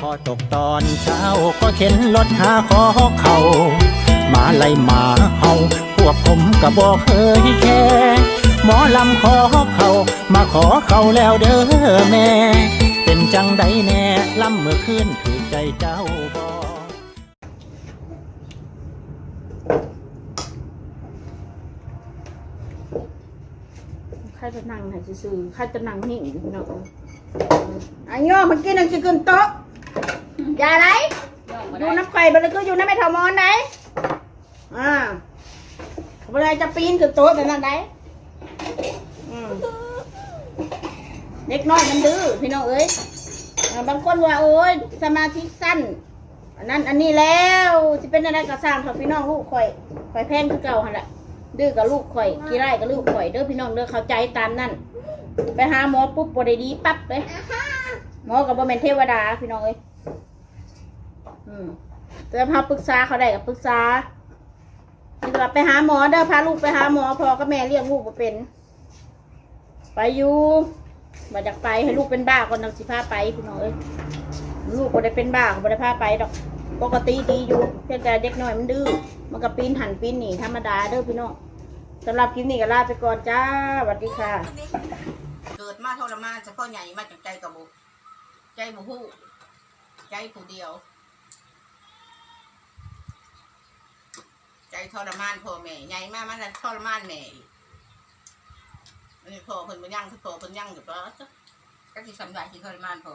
พอตกตอนเช้าก็เข็นรถหาขอเขามาไล่หมาเฮาพวกผมก็บอกเคยแค่หมอลำขอเขามาขอเขาแล้วเด้อแม่ เป็นจังใดแน่ลำเมื่อคืนถือใจเจ้าบอใครจะนั่งให้ซื่อใครจะนั่งนิ่งอยู่พี่น้องอันย่อมันกินอันสินโต๊ะ ย่าไรอยู่น้ำไข่บันเลยก็อยู่น้ำไม่ถามอนไหนอ่าเวลาจะปีนขึ้นโต๊ะแต่นั่นไหนอืมเด็กน้อยมันดื้อพี่น้องเอ้ยบางคนว่าโอ้ยสมาธิสั้นอันนั้นอันนี้แล้วจะเป็นอะไรก็สร้างของพี่น้องลูกข่อยข่อยแพงคือเก่าหันละดื้อกับลูกข่อยขี้ไร่กับลูกข่อยเด้อพี่น้องเด้อเข้าใจตามนั่นไปหาหมอปุ๊บบ่ไดดีปั๊บเลยหมอกับบ่แม่นเทวดาพี่น้องเอ้ย อืมแต่พาปรึกษาเขาได้กับปรึกษานี่ว่าไปหาหมอเด้อพาลูกไปหาหมอพอกับแม่เลี้ยงลูกบ่เป็น ไปอยู่มาจากไปให้ลูกเป็นบ้าก่อนนังสิพาไปพี่น้องเอ้ยลูกบ่ได้เป็นบ้าก็บ่ได้พาไปดอก ปกติดีอยู่เพียงแต่เด็กน้อยมันดื้อมันก็ปีนหันปีนหนีธรรมดาเด้อพี่น้องสำหรับคลิปนี้ก็ลาไปก่อนจ้าสวัสดีค่ะ เกิดมาทรมานเฉพาะใหญ่มาจากใจกับบุใจบุหูใจผู้เดียว ใจ ทรมานพ่อแม่ใหญ่มากมันทรมานแม่อีกอันนี้พ่อเพิ่นมันยั่งพ่อเพิ่นยั่งอยู่ปะก็ที่สำได้ที่ทรมานพ่อ